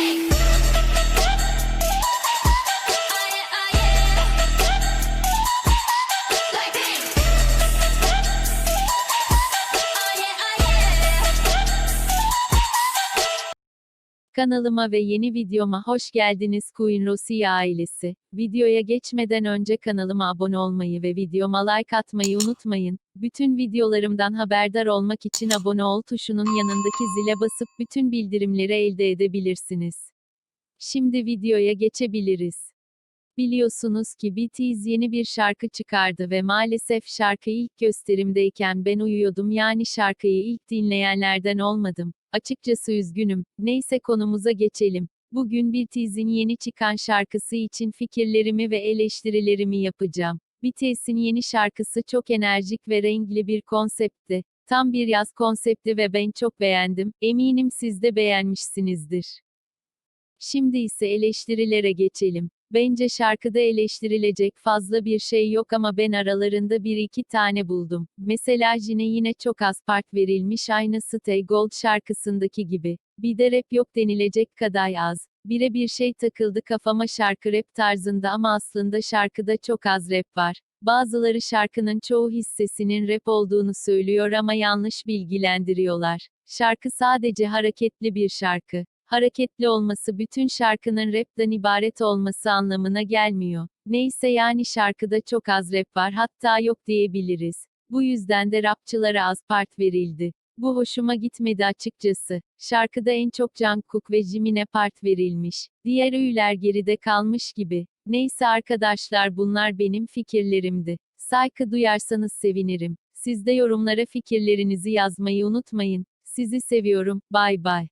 Bye. Kanalıma ve yeni videoma hoş geldiniz Queen Rosie ailesi. Videoya geçmeden önce kanalıma abone olmayı ve videoma like atmayı unutmayın. Bütün videolarımdan haberdar olmak için abone ol tuşunun yanındaki zile basıp bütün bildirimleri elde edebilirsiniz. Şimdi videoya geçebiliriz. Biliyorsunuz ki BTS yeni bir şarkı çıkardı ve maalesef şarkı ilk gösterimdeyken ben uyuyordum yani şarkıyı ilk dinleyenlerden olmadım. Açıkçası üzgünüm. Neyse konumuza geçelim. Bugün BTS'in yeni çıkan şarkısı için fikirlerimi ve eleştirilerimi yapacağım. BTS'in yeni şarkısı çok enerjik ve renkli bir konseptti. Tam bir yaz konsepti ve ben çok beğendim. Eminim siz de beğenmişsinizdir. Şimdi ise eleştirilere geçelim. Bence şarkıda eleştirilecek fazla bir şey yok ama ben aralarında bir iki tane buldum. Mesela Jin'e yine çok az part verilmiş aynı Stay Gold şarkısındaki gibi. Bir de rap yok denilecek kadar az. Bire bir şey takıldı kafama şarkı rap tarzında ama aslında şarkıda çok az rap var. Bazıları şarkının çoğu hissesinin rap olduğunu söylüyor ama yanlış bilgilendiriyorlar. Şarkı sadece hareketli bir şarkı hareketli olması bütün şarkının rapten ibaret olması anlamına gelmiyor. Neyse yani şarkıda çok az rap var hatta yok diyebiliriz. Bu yüzden de rapçılara az part verildi. Bu hoşuma gitmedi açıkçası. Şarkıda en çok Jungkook ve Jimin'e part verilmiş. Diğer üyeler geride kalmış gibi. Neyse arkadaşlar bunlar benim fikirlerimdi. Saygı duyarsanız sevinirim. Siz de yorumlara fikirlerinizi yazmayı unutmayın. Sizi seviyorum. Bay bay.